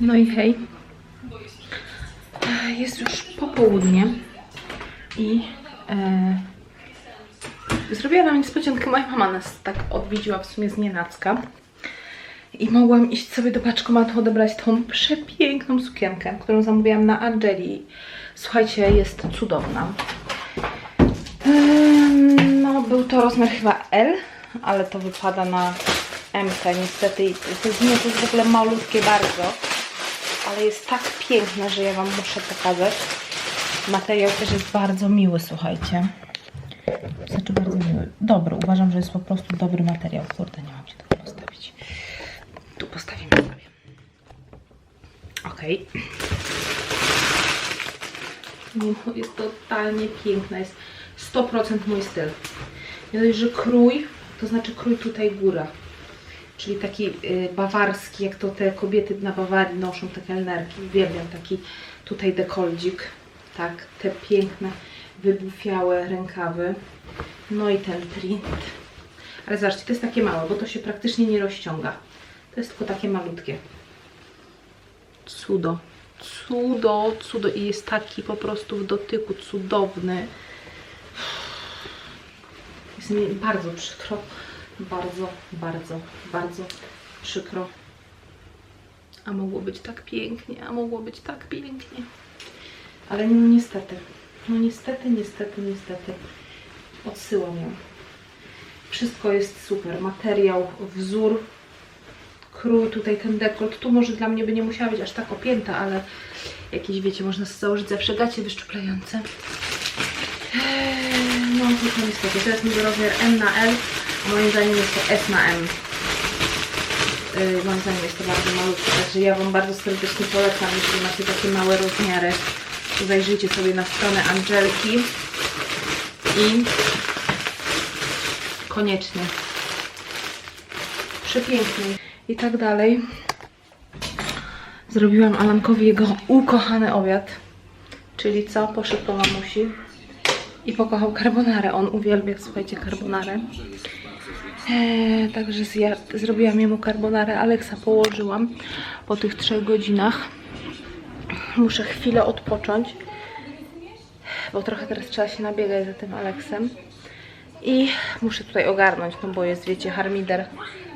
No i hej. Jest już popołudnie i e, zrobiła nam niespodziankę. Moja mama nas tak odwiedziła w sumie z nienacka. I mogłam iść sobie do paczkomatu odebrać tą przepiękną sukienkę, którą zamówiłam na Angeli. Słuchajcie, jest cudowna. No, był to rozmiar chyba L, ale to wypada na M niestety. To jest, nie, to jest w ogóle malutkie bardzo, ale jest tak piękne, że ja Wam muszę pokazać. Materiał też jest bardzo miły, słuchajcie. Znaczy bardzo miły. Dobry, uważam, że jest po prostu dobry materiał. Kurde, nie mam gdzie tego postawić. Tu postawimy sobie. Okej. No, jest totalnie piękna. Jest 100% mój styl. Nie że krój, to znaczy krój tutaj góra. Czyli taki y, bawarski, jak to te kobiety na Bawarii noszą, te kelnerki. Uwielbiam taki tutaj dekoldzik. Tak, te piękne, wybufiałe rękawy. No i ten print. Ale zobaczcie, to jest takie małe, bo to się praktycznie nie rozciąga. To jest tylko takie malutkie. Cudo. Cudo, cudo. I jest taki po prostu w dotyku cudowny. Jest mi bardzo przykro. Bardzo, bardzo, bardzo przykro. A mogło być tak pięknie, a mogło być tak pięknie. Ale no niestety. No niestety, niestety, niestety. Odsyłam ją. Wszystko jest super. Materiał, wzór, krój, tutaj ten dekolt. Tu może dla mnie by nie musiała być aż tak opięta, ale jakieś, wiecie, można założyć zawsze gacie wyszczuplające. No, tylko niestety. To jest mi rozmiar M na L, moim zdaniem jest to S na M. Yy, moim zdaniem jest to bardzo malutkie, także ja Wam bardzo serdecznie polecam, jeśli macie takie małe rozmiary. Zajrzyjcie sobie na stronę Angelki i koniecznie. Przepiękny. I tak dalej. Zrobiłam Alankowi jego ukochany obiad. Czyli co? Poszedł po mamusi i pokochał carbonarę. On uwielbia, słuchajcie, carbonarę. Eee, także zrobiłam jemu carbonarę. Aleksa położyłam po tych trzech godzinach. Muszę chwilę odpocząć, bo trochę teraz trzeba się nabiegać za tym Aleksem. I muszę tutaj ogarnąć, no bo jest, wiecie, harmider.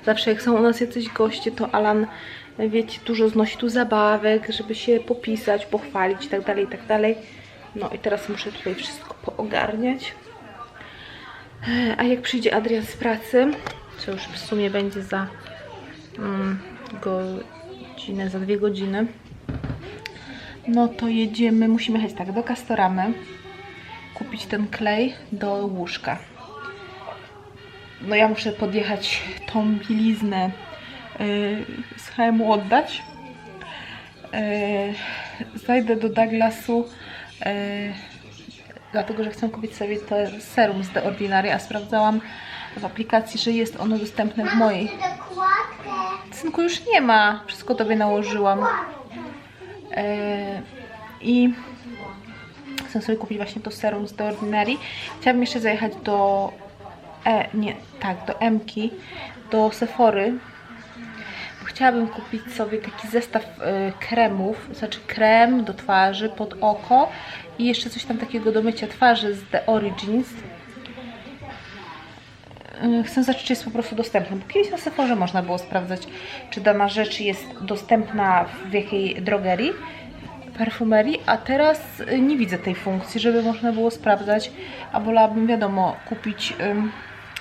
Zawsze jak są u nas jacyś goście, to Alan, wiecie, dużo znosi tu zabawek, żeby się popisać, pochwalić i tak dalej, i tak. No i teraz muszę tutaj wszystko poogarniać. A jak przyjdzie Adrian z pracy, co już w sumie będzie za mm, godzinę, za dwie godziny, no to jedziemy, musimy jechać tak, do Castoramy, kupić ten klej do łóżka. No ja muszę podjechać tą bieliznę yy, z HM oddać. Yy, zajdę do Douglasu, yy, dlatego że chcę kupić sobie to serum z The Ordinary, a sprawdzałam w aplikacji, że jest ono dostępne w mojej. Synku, już nie ma. Wszystko tobie nałożyłam. Yy, I chcę sobie kupić właśnie to serum z The Ordinary. Chciałabym jeszcze zajechać do E, nie, tak, do Emki, do Sephory. Chciałabym kupić sobie taki zestaw y, kremów, znaczy krem do twarzy, pod oko i jeszcze coś tam takiego do mycia twarzy z The Origins. Y, Chcę zobaczyć, czy jest po prostu dostępna, bo kiedyś na można było sprawdzać, czy dana rzecz jest dostępna w jakiej drogerii, perfumerii, a teraz y, nie widzę tej funkcji, żeby można było sprawdzać, a wolałabym, wiadomo, kupić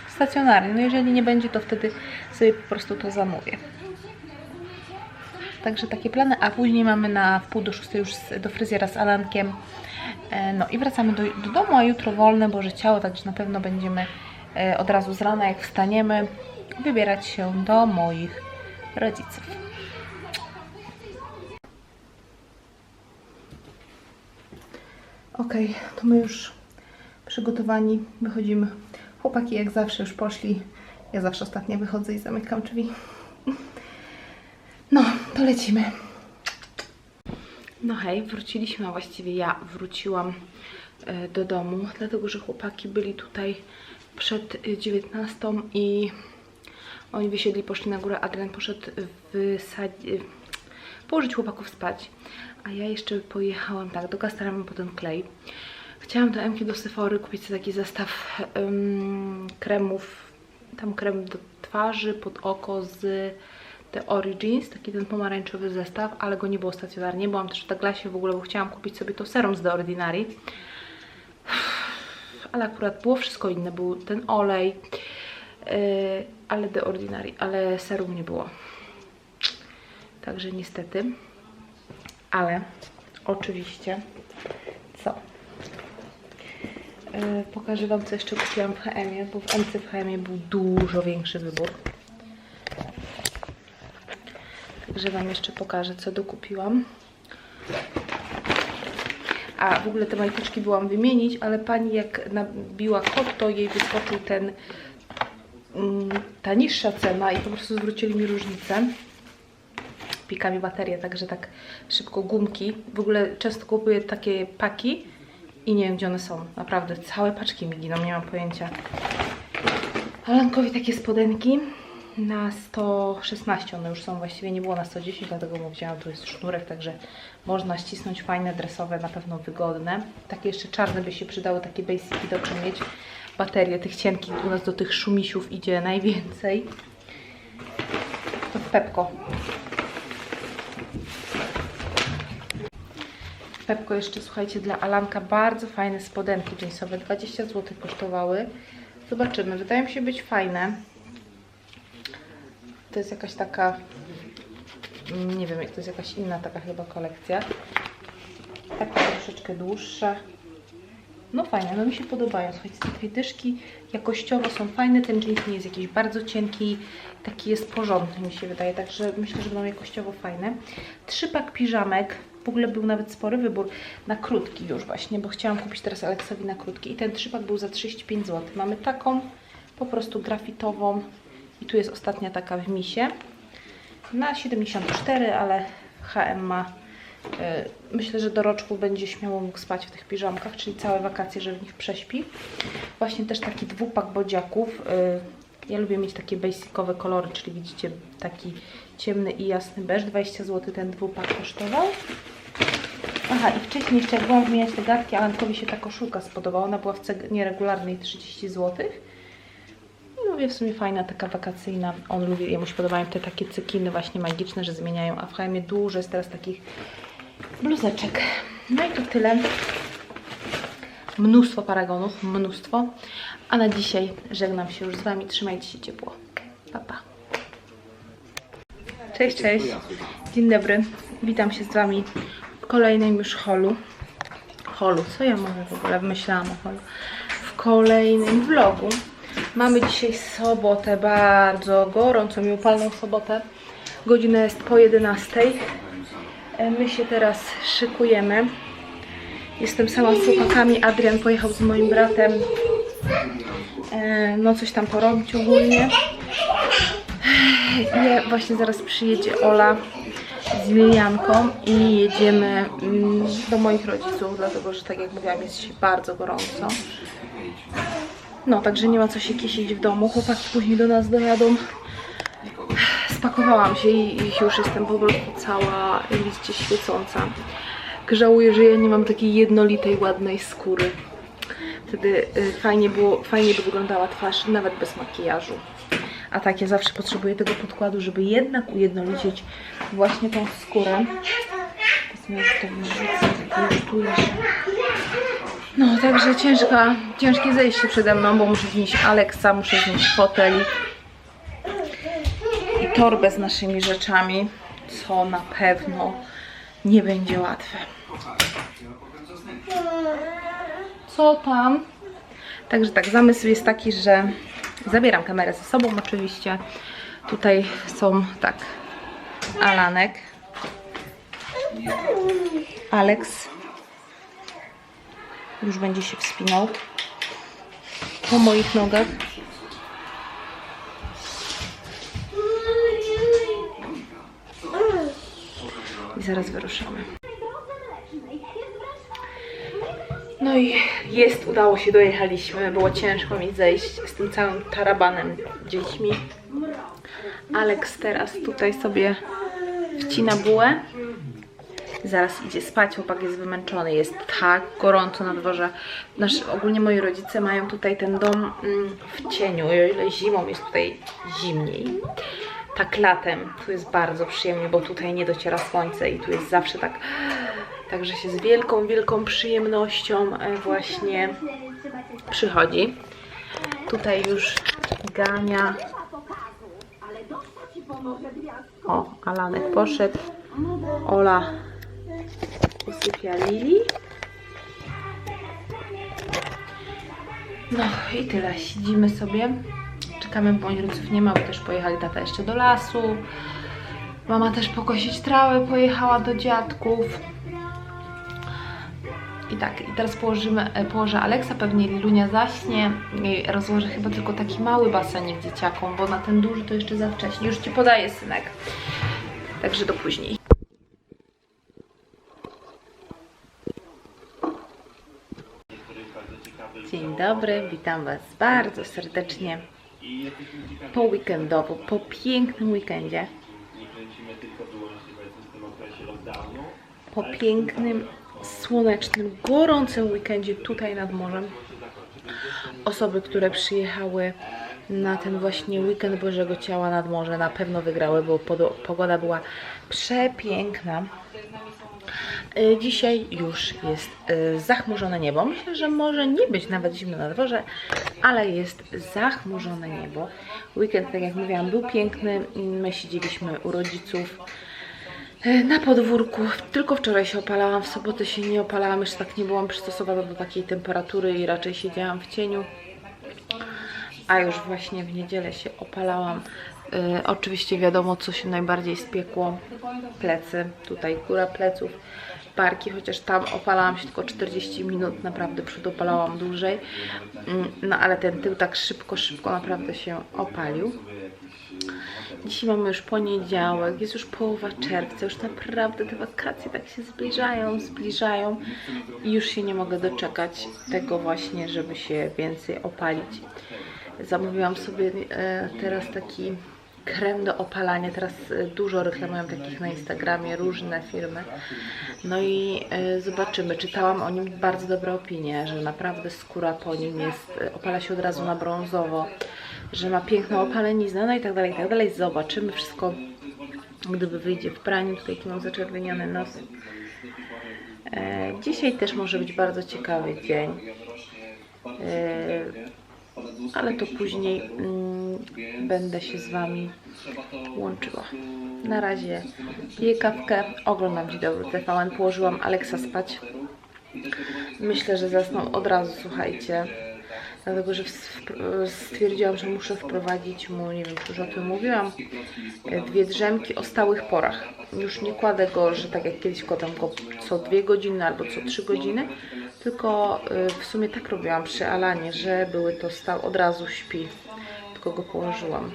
stacjonarnie. No jeżeli nie będzie, to wtedy sobie po prostu to zamówię. Także takie plany, a później mamy na wpół do szóstej już do fryzjera z Alankiem. E, No i wracamy do, do domu, a jutro wolne Boże Ciało, także na pewno będziemy e, od razu z rana, jak wstaniemy, wybierać się do moich rodziców. Ok, to my już przygotowani, wychodzimy. Chłopaki jak zawsze już poszli. Ja zawsze ostatnio wychodzę i zamykam drzwi. No, to lecimy. No hej, wróciliśmy, a właściwie ja wróciłam e, do domu, dlatego że chłopaki byli tutaj przed e, 19 i oni wysiedli, poszli na górę, Adrian poszedł wysadzić, położyć chłopaków spać. A ja jeszcze pojechałam tak do Castorama po ten klej. Chciałam do Emki do Sephory kupić taki zestaw kremów, tam krem do twarzy, pod oko z The Origins, taki ten pomarańczowy zestaw, ale go nie było stacjonarnie. Byłam też w Douglasie w ogóle, bo chciałam kupić sobie to serum z The Ordinary. Ale akurat było wszystko inne, był ten olej, yy, ale The Ordinary, ale serum nie było. Także niestety. Ale oczywiście, co? Yy, pokażę Wam, co jeszcze kupiłam w HM-ie, bo w MC w HM-ie był dużo większy wybór. Także Wam jeszcze pokażę, co dokupiłam. A w ogóle te majteczki byłam wymienić, ale pani jak nabiła kod, to jej wyskoczył ten mm, ta niższa cena i po prostu zwrócili mi różnicę. Pika mi baterię, także tak szybko gumki. W ogóle często kupuję takie paki i nie wiem gdzie one są. Naprawdę, całe paczki mi giną, nie mam pojęcia. Alankowi takie spodenki na 116 one już są, właściwie nie było na 110, dlatego mu wzięłam, tu jest sznurek, także można ścisnąć fajne, dresowe, na pewno wygodne. Takie jeszcze czarne by się przydały, takie basiki dobrze mieć. Baterie tych cienkich, u nas do tych szumisiów idzie najwięcej. To w Pepko. W Pepko jeszcze, słuchajcie, dla Alanka bardzo fajne spodenki jeansowe, 20 zł kosztowały. Zobaczymy, wydają się być fajne. To jest jakaś taka, mm, nie wiem, to jest jakaś inna taka chyba kolekcja. Taka troszeczkę dłuższa. No fajne, no mi się podobają. Słuchajcie, te dwie dyszki jakościowo są fajne. Ten jeans nie jest jakiś bardzo cienki, taki jest porządny mi się wydaje, także myślę, że będą jakościowo fajne. Trzy pak piżamek. W ogóle był nawet spory wybór na krótki już właśnie, bo chciałam kupić teraz Aleksowi na krótki. I ten trzypak był za 35 zł. Mamy taką po prostu grafitową i tu jest ostatnia taka w misie na 74, ale HM ma y, myślę, że do roczku będzie śmiało mógł spać w tych piżamkach, czyli całe wakacje, że w nich prześpi. Właśnie też taki dwupak bodziaków. y, Ja lubię mieć takie basicowe kolory, czyli widzicie taki ciemny i jasny beż. 20 zł ten dwupak kosztował. Aha, i wcześniej jeszcze jak byłam wymieniać te gadki, Alankowi się ta koszulka spodobała. Ona była w cenie regularnej 30 zł. Mówię, w sumie fajna, taka wakacyjna. On lubi, jemu się podobają te takie cykiny właśnie magiczne, że zmieniają. A w HM dużo jest teraz takich bluzeczek. No i to tyle. Mnóstwo paragonów, mnóstwo. A na dzisiaj żegnam się już z Wami. Trzymajcie się ciepło. Pa, pa. Cześć, cześć. Dzień dobry. Witam się z Wami w kolejnym już holu. Holu, co ja mówię w ogóle? Myślałam o holu. W kolejnym vlogu. Mamy dzisiaj sobotę, bardzo gorącą i upalną sobotę. Godzina jest po 11. E, My się teraz szykujemy. Jestem sama z chłopakami. Adrian pojechał z moim bratem. e, No coś tam porobić ogólnie. I właśnie zaraz przyjedzie Ola z Lilianką i jedziemy mm, do moich rodziców, dlatego że tak jak mówiłam jest się bardzo gorąco. No, także nie ma co się kisić w domu. Chłopaki później do nas dojadą. Spakowałam się i, już jestem po prostu cała, widzicie, świecąca. Żałuję, że ja nie mam takiej jednolitej, ładnej skóry. Wtedy y, fajnie, było, fajnie by wyglądała twarz, nawet bez makijażu. A tak, ja zawsze potrzebuję tego podkładu, żeby jednak ujednolicić właśnie tą skórę. Mnie już to wyrzucę, już tu jeszcze. No, także ciężka, ciężkie zejście przede mną, bo muszę znieść Aleksa, muszę znieść fotelik i torbę z naszymi rzeczami, co na pewno nie będzie łatwe. Co tam? Także tak, zamysł jest taki, że zabieram kamerę ze sobą oczywiście. Tutaj są tak, Alanek, Alex, już będzie się wspinał po moich nogach. I zaraz wyruszamy. No i jest, udało się, dojechaliśmy. Było ciężko mi zejść z tym całym tarabanem dziećmi. Alex teraz tutaj sobie wcina bułę. Zaraz idzie spać, chłopak jest wymęczony, jest tak gorąco na dworze. Nasz, ogólnie moi rodzice mają tutaj ten dom mm, w cieniu, o ile zimą jest tutaj zimniej. Tak latem tu jest bardzo przyjemnie, bo tutaj nie dociera słońce i tu jest zawsze tak, także się z wielką, wielką przyjemnością e, właśnie przychodzi. Tutaj już Gania. O, Alanek poszedł. Ola usypia Lili. No i tyle. Siedzimy sobie. Czekamy, bo rodziców nie ma, bo też pojechali tata jeszcze do lasu. Mama też pokosić trawę pojechała do dziadków. I tak, i teraz położymy, e, położę Aleksa, pewnie Lilunia zaśnie. I rozłożę chyba tylko taki mały basenik dzieciakom, bo na ten duży to jeszcze za wcześnie. Już Ci podaję, synek. Także do później. Dzień dobry, witam Was bardzo serdecznie po weekendowo, po pięknym weekendzie. Po pięknym, słonecznym, gorącym weekendzie tutaj nad morzem. Osoby, które przyjechały na ten właśnie weekend Bożego Ciała nad morze na pewno wygrały, bo pogoda była przepiękna. Y, Dzisiaj już jest y, zachmurzone niebo. Myślę, że może nie być nawet zimno na dworze, ale jest zachmurzone niebo. Weekend, tak jak mówiłam, był piękny. My siedzieliśmy u rodziców y, na podwórku. Tylko wczoraj się opalałam, w sobotę się nie opalałam, jeszcze tak nie byłam przystosowana do takiej temperatury i raczej siedziałam w cieniu. A już właśnie w niedzielę się opalałam. Oczywiście wiadomo, co się najbardziej spiekło. Plecy, tutaj góra pleców, barki, chociaż tam opalałam się tylko 40 minut, naprawdę przedopalałam dłużej. Mm, No ale ten tył tak szybko, szybko naprawdę się opalił. Dzisiaj mamy już poniedziałek, jest już połowa czerwca, już naprawdę te wakacje tak się zbliżają, zbliżają i już się nie mogę doczekać tego właśnie, żeby się więcej opalić. Zamówiłam sobie e, teraz taki krem do opalania. Teraz e, dużo reklamują takich na Instagramie, różne firmy. No i e, zobaczymy. Czytałam o nim bardzo dobre opinie, że naprawdę skóra po nim jest, e, opala się od razu na brązowo, że ma piękną opaleniznę, no i tak dalej, i tak dalej. Zobaczymy wszystko, gdyby wyjdzie w praniu. Tutaj tu mam zaczerwieniony nos. Dzisiaj też może być bardzo ciekawy dzień. E, ale to później mm, będę się z Wami łączyła. Na razie piję kawkę, oglądam Dzień Dobry TVN, położyłam Aleksa spać. Myślę, że zasnął od razu, słuchajcie. Dlatego, że stwierdziłam, że muszę wprowadzić mu, nie wiem, czy już o tym mówiłam, e, dwie drzemki o stałych porach. Już nie kładę go, że tak jak kiedyś kładam go co dwie godziny albo co trzy godziny, tylko y, w sumie tak robiłam przy Alanie, że były to stał, od razu śpi, tylko go położyłam.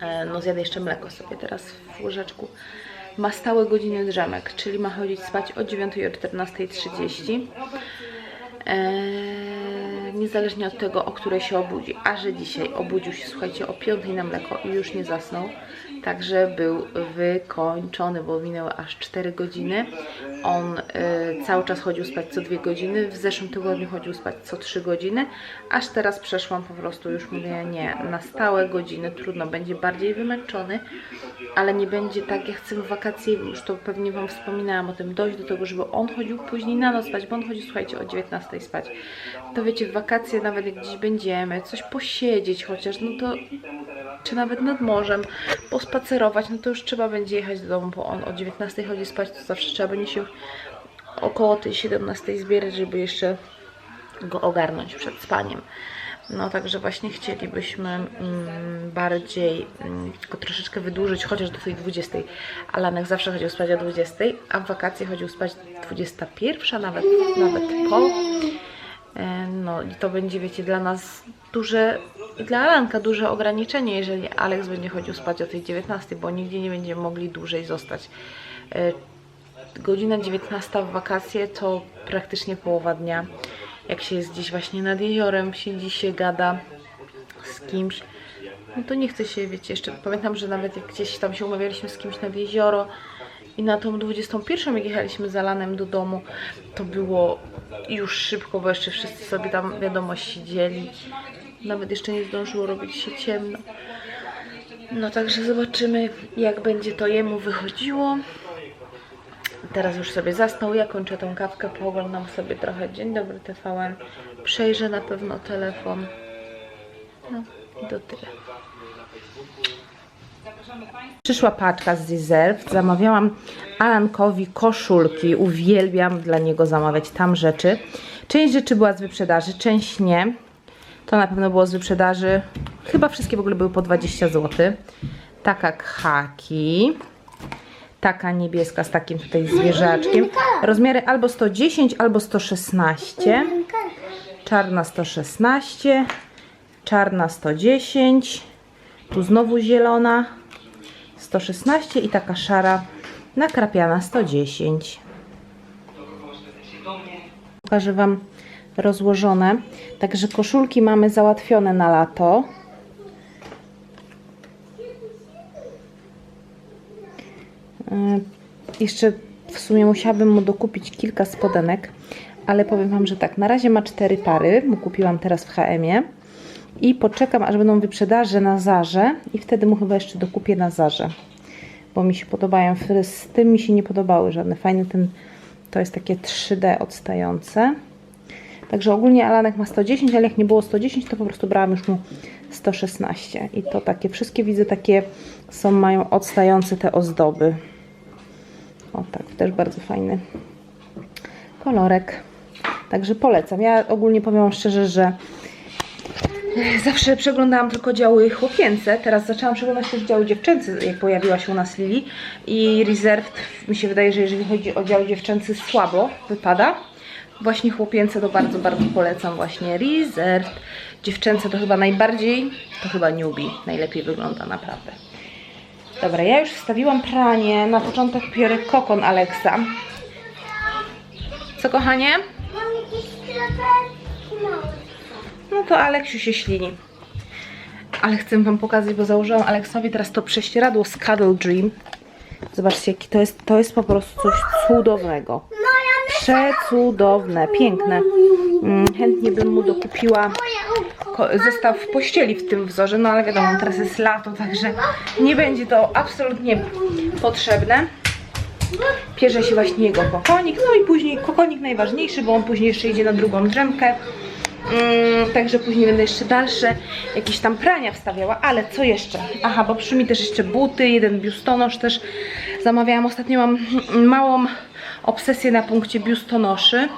E, No zjadę jeszcze mleko sobie teraz w łyżeczku. Ma stałe godziny drzemek, czyli ma chodzić spać o 9 i o 14.30. Eee, niezależnie od tego, o której się obudzi. A że dzisiaj obudził się, słuchajcie, o 5 na mleko i już nie zasnął. Także był wykończony, bo minęły aż 4 godziny. On e, cały czas chodził spać co 2 godziny. W zeszłym tygodniu chodził spać co 3 godziny. Aż teraz przeszłam po prostu, już mówię, nie, na stałe godziny. Trudno, będzie bardziej wymęczony, ale nie będzie tak, jak chcę w wakacje, już to pewnie Wam wspominałam o tym, dojść do tego, żeby on chodził później na noc spać, bo on chodzi, słuchajcie, o 19 spać. To wiecie, w wakacje nawet jak gdzieś będziemy, coś posiedzieć chociaż, no to czy nawet nad morzem, pospacerować, no to już trzeba będzie jechać do domu, bo on o 19 chodzi spać, to zawsze trzeba będzie się około tej 17 zbierać, żeby jeszcze go ogarnąć przed spaniem. No także właśnie chcielibyśmy mm, bardziej mm, go troszeczkę wydłużyć, chociaż do tej 20. Alanek zawsze chodził spać o 20, a w wakacje chodził spać 21, nawet, nawet po. E, No i to będzie, wiecie, dla nas duże, i dla Alanka duże ograniczenie, jeżeli Alex będzie chodził spać o tej 19, bo nigdzie nie będziemy mogli dłużej zostać. E, Godzina 19 w wakacje to praktycznie połowa dnia. Jak się jest gdzieś właśnie nad jeziorem, siedzi się, gada z kimś, No to nie chcę się, wiecie, jeszcze pamiętam, że nawet jak gdzieś tam się umawialiśmy z kimś nad jezioro i na tą 21, jak jechaliśmy za lanem do domu, to było już szybko, bo jeszcze wszyscy sobie tam wiadomości dzieli. Nawet jeszcze nie zdążyło robić się ciemno. No także zobaczymy, jak będzie to jemu wychodziło. Teraz już sobie zasnął, ja kończę tą kawkę, pooglądam sobie trochę Dzień Dobry TVN, przejrzę na pewno telefon. No i to tyle. Przyszła paczka z Reserve. Zamawiałam Alankowi koszulki. Uwielbiam dla niego zamawiać tam rzeczy. Część rzeczy była z wyprzedaży, część nie. To na pewno było z wyprzedaży. Chyba wszystkie w ogóle były po 20 zł. Taka khaki. Taka niebieska z takim tutaj zwierzaczkiem. Rozmiary albo 110, albo 116. Czarna 116. Czarna 110. Tu znowu zielona 116 i taka szara nakrapiana 110. Pokażę Wam rozłożone. Także koszulki mamy załatwione na lato. Yy, Jeszcze w sumie musiałabym mu dokupić kilka spodenek, ale powiem Wam, że tak, na razie ma cztery pary, mu kupiłam teraz w HM-ie i poczekam, aż będą wyprzedaże na Zarze i wtedy mu chyba jeszcze dokupię na Zarze, bo mi się podobają, z tym mi się nie podobały żadne, fajny ten, to jest takie 3D odstające. Także ogólnie Alanek ma 110, ale jak nie było 110, to po prostu brałam już mu 116 i to takie, wszystkie widzę takie są, mają odstające te ozdoby. O tak, też bardzo fajny kolorek. Także polecam. Ja ogólnie powiem szczerze, że zawsze przeglądałam tylko działy chłopięce. Teraz zaczęłam przeglądać też działy dziewczęce, jak pojawiła się u nas Lili. I Reserved, mi się wydaje, że jeżeli chodzi o dział dziewczęcy, słabo wypada. Właśnie chłopięce to bardzo, bardzo polecam. Właśnie Reserved. Dziewczęce to chyba najbardziej, to chyba newbie. Najlepiej wygląda, naprawdę. Dobra, ja już wstawiłam pranie. Na początek biorę kokon Alexa. Co kochanie? No to Aleksiu się ślini. Ale chcę Wam pokazać, bo założyłam Aleksowi teraz to prześcieradło z Cuddle Dream. Zobaczcie, jaki to jest, to jest po prostu coś cudownego. Przecudowne, piękne. Mm, chętnie bym mu dokupiła zestaw pościeli w tym wzorze, no ale wiadomo, teraz jest lato, także nie będzie to absolutnie potrzebne. Pierze się właśnie jego kokonik, no i później kokonik najważniejszy, bo on później jeszcze idzie na drugą drzemkę. Mm, także później będę jeszcze dalsze jakieś tam prania wstawiała, ale co jeszcze? Aha, bo przy mi też jeszcze buty, jeden biustonosz też zamawiałam. Ostatnio mam małą obsesję na punkcie biustonoszy.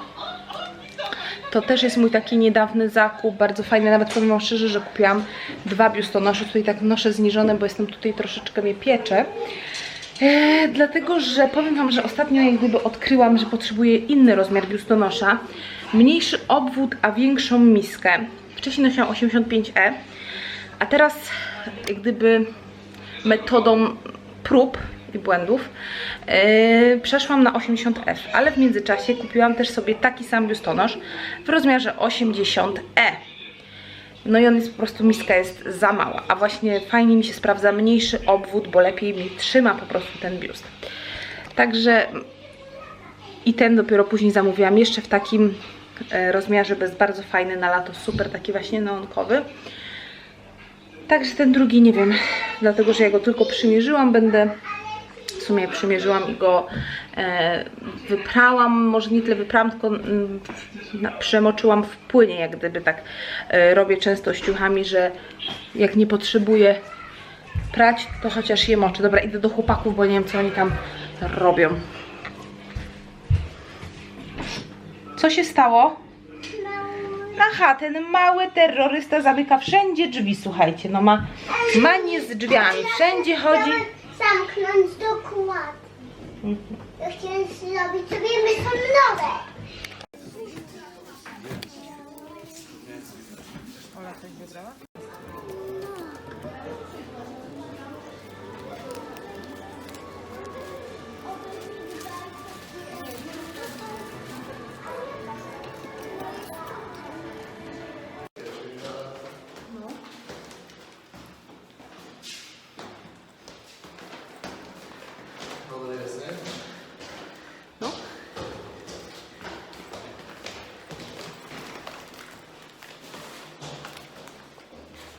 To też jest mój taki niedawny zakup, bardzo fajny, nawet powiem szczerze, że kupiłam dwa biustonosze, tutaj tak noszę zniżone, bo jestem tutaj troszeczkę mnie piecze. E, dlatego, że powiem Wam, że ostatnio jak gdyby odkryłam, że potrzebuję inny rozmiar biustonosza. Mniejszy obwód, a większą miskę. Wcześniej nosiłam 85E, a teraz jak gdyby metodą prób i błędów e, przeszłam na 80F, ale w międzyczasie kupiłam też sobie taki sam biustonosz w rozmiarze 80E. No i on jest po prostu, miska jest za mała, a właśnie fajnie mi się sprawdza mniejszy obwód, bo lepiej mi trzyma po prostu ten biust. Także i ten dopiero później zamówiłam jeszcze w takim e, rozmiarze, jest bardzo fajny na lato, super taki właśnie neonkowy. Także ten drugi nie wiem, dlatego że ja go tylko przymierzyłam, będę w sumie przymierzyłam i go e, wyprałam, może nie tyle wyprałam, tylko mm, na, przemoczyłam w płynie, jak gdyby tak e, robię często z ciuchami, że jak nie potrzebuję prać, to chociaż je moczę. Dobra, idę do chłopaków, bo nie wiem, co oni tam robią. Co się stało? Aha, ten mały terrorysta zamyka wszędzie drzwi, słuchajcie, no ma manię z drzwiami, wszędzie chodzi. Zamknąć dokładnie. Ja chciałem zrobić sobie myśl nowe. Ola coś wygrała?